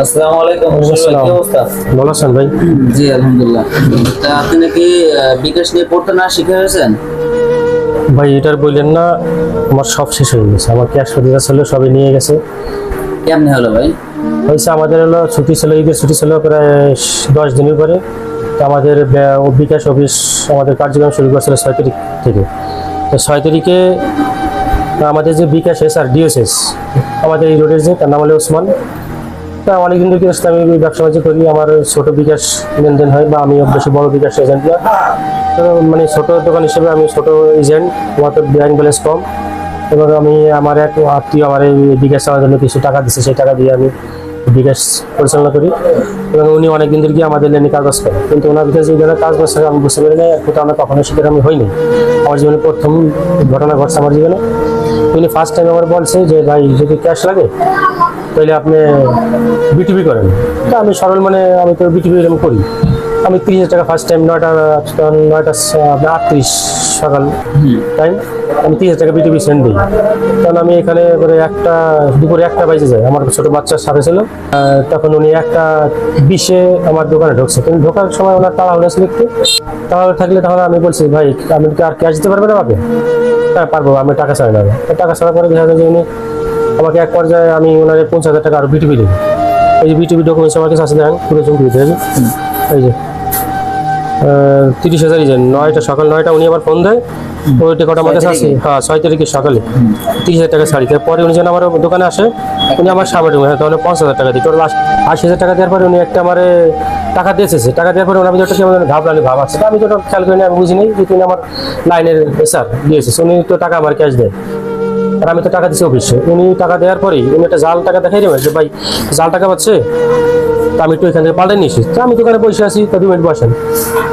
আসসালামু আলাইকুম কি অবস্থা? ভালো আছেন ভাই? জি আলহামদুলিল্লাহ। তা আপনি নাকি বিকাশ নিয়ে পড়তে না শিখে হয়েছেন? ভাই এটার বললেন না আমার সব শেষ হয়ে গেছে। আমার ক্যাশ ছিল সবই নিয়ে গেছে। কেমনে হলো ভাই? হয়েছে আমাদের হলো ছুটি ছিল ঈদের ছুটি ছিল প্রায় দশ দিনের পরে। আমাদের বিকাশ অফিস আমাদের কার্যক্রম শুরু করেছিল ছয় তারিখ থেকে। তো ছয় তারিখে আমাদের যে বিকাশ এস আর ডিএসএস আমাদের এই রোডের যে তার নাম হলো ওসমান। তা অনেকদিন থেকে আসলে আমি ব্যবসা বাণিজ্য করি আমার ছোট বিকাশ লেনদেন হয়, বা আমি বেশি বড় বিকাশ এজেন্ট না। মানে ছোট দোকান হিসেবে আমি ছোট এজেন্ট আমার তো ব্যাংক ব্যালেন্স কম। এবং আমি আমার এক আত্মীয় আমার এই বিকাশ আমার জন্য কিছু টাকা দিচ্ছে সেই টাকা দিয়ে আমি বিকাশ পরিচালনা করি। এবং উনি অনেকদিন ধরে গিয়ে আমাদের লেনে কাজবাজ করে কিন্তু ওনার বিকাশ এই ধরনের কাজ বাজ আমি বুঝতে পারি না কিন্তু আমরা কখনো শিকার আমি হইনি। আমার জীবনে প্রথম ঘটনা ঘটছে আমার জীবনে। উনি ফার্স্ট টাইম আমার বলছে যে, ভাই, যদি ক্যাশ লাগে তাহলে আপনি বিটিভি করেন। তা আমি সরল মানে আমি তো বিটিভি এরকম করি। আমি তিরিশ হাজার টাকা ফার্স্ট টাইম নয়টা নয়টা আপনার আটত্রিশ সকাল টাইম আমি তিরিশ হাজার টাকা বিটিভি সেন্ড দিই। কারণ আমি এখানে এবারে একটা দুপুরে একটা বাজে যাই আমার ছোটো বাচ্চার সাথে ছিল। তখন উনি একটা বিশে আমার দোকানে ঢুকছে। কিন্তু ঢোকার সময় ওনার তাড়াহুড়ো ছিল একটু। তাড়াহুড়ো থাকলে তাহলে আমি বলছি ভাই আমি কি আর ক্যাশ দিতে পারবে পারবেন আমাকে? হ্যাঁ পারব আমি টাকা নেব। তো টাকা ছাড়া পরে দেখা যায় যে উনি আমাকে এক পর্যায়ে আমি ওনার পঞ্চাশ হাজার টাকা আরও বিটিভি দেবো। এই যে বিটিভি ডকুমেন্টস আমার কাছে আছে দেখেন পুরো দিতে হবে এই যে তিরিশ হাজারই যান নয়টা সকাল নয়টা উনি আবার ফোন দেয়। ওই টিকট আমার কাছে আছে। হ্যাঁ ছয় তারিখে সকালে। তিরিশ হাজার টাকা শাড়ি। তারপরে উনি যেন আমার দোকানে আসে উনি আমার সামনে হ্যাঁ তাহলে পাঁচ হাজার টাকা দিই। টোটাল আশি হাজার টাকা দেওয়ার পরে উনি একটা আমার টাকা দিয়েছে টাকা দেওয়ার পরে ওনার ভিতরটা কেমন ঘাবড়ালি ভাব আছে? আমি তো খেয়াল করিনি আমি বুঝিনি যে তুমি আমার লাইনের স্যার দিয়েছে উনি তো টাকা আমার ক্যাশ দেয়। আর আমি তো টাকা দিচ্ছি অফিসে। উনি টাকা দেওয়ার পরেই উনি একটা জাল টাকা দেখাই দেবেন যে, ভাই, জাল টাকা পাচ্ছে? তা আমি একটু এখান থেকে পাল্টে নিয়েছি তো আমি দোকানে বসে আছি, তা দু মিনিট বসেন।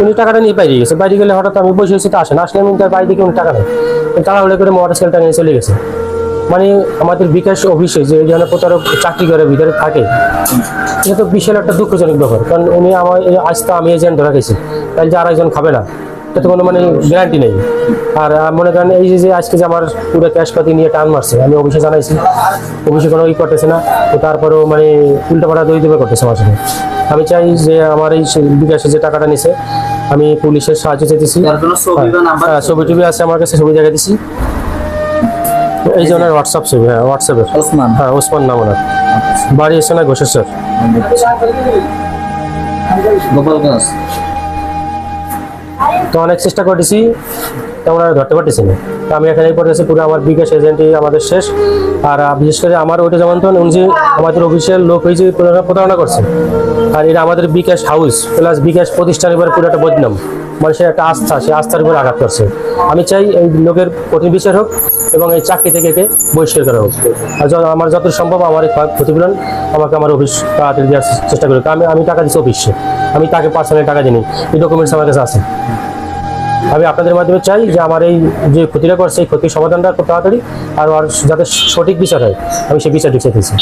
উনি টাকাটা নিয়ে বাইরে গেছে। বাইরে গেলে হঠাৎ আমি বসে আছি, তা আসেন আসলে আমি তার বাইরে থেকে উনি টাকা নেই। হলে করে মোটর সাইকেলটা নিয়ে চলে গেছে। মানে আমাদের বিকাশ অফিসে যে যেন প্রতারক চাকরি করে ভিতরে থাকে, এটা তো বিশাল একটা দুঃখজনক ব্যাপার। কারণ উনি আমার আজ তো আমি এজেন্ট ধরা গেছি তাহলে যে আরেকজন খাবে না। এটা তো কোনো মানে গ্যারান্টি নেই। আর মনে করেন এই যে আজকে যে আমার পুরো ক্যাশ পাতি নিয়ে টান মারছে আমি অফিসে জানাইছি। অফিসে কোনো ই করতেছে না তো তারপরেও মানে উল্টাপাল্টা দই দেবে করতেছে আমার সাথে। আমি চাই যে আমার এই বিকাশে যে টাকাটা নিছে আমি পুলিশের সাহায্য চাইতেছি। ছবি বা হ্যাঁ, ছবি টবি আছে আমার কাছে ছবি দেখা দিছি। এই যে ওনার হোয়াটসঅ্যাপ ছবি হ্যাঁ হোয়াটসঅ্যাপের ওসমান। হ্যাঁ ওসমান নাম ওনার। বাড়ি এসে না ঘোষেশ্বর গোপালগঞ্জ। তো অনেক চেষ্টা করেছি, তেমন আর ধরতে পারতেছি না। তো আমি এখানে পড়েছি পুরো আমার বিকাশ এজেন্টই আমাদের শেষ। আর বিশেষ করে আমার ওইটা যেমন তখন উনি আমাদের অফিসিয়াল লোক হয়েছে প্রতারণা- করছে। আর এটা আমাদের বিকাশ হাউস প্লাস বিকাশ প্রতিষ্ঠান এবার পুরো একটা বদনাম মানুষের একটা আস্থা সেই আস্থার উপর আঘাত করছে। আমি চাই এই লোকের কঠিন বিচার হোক এবং এই চাকরি থেকে একে বহিষ্কার করা হোক। আর যত- আমার যত সম্ভব আমার এই ক্ষতিপূরণ আমাকে আমার অফিস তাড়াতাড়ি দেওয়ার চেষ্টা করি আমি আমি টাকা দিচ্ছি অফিসে আমি তাকে পার্সোনালি টাকা দিই এই ডকুমেন্টস আমার কাছে আছে। আমি আপনাদের মাধ্যমে চাই যে আমার এই যে ক্ষতিটা করছে এই ক্ষতির সমাধানটা খুব তাড়াতাড়ি, আর যাতে সঠিক বিচার হয়, আমি সেই বিচারটি চাইতেছি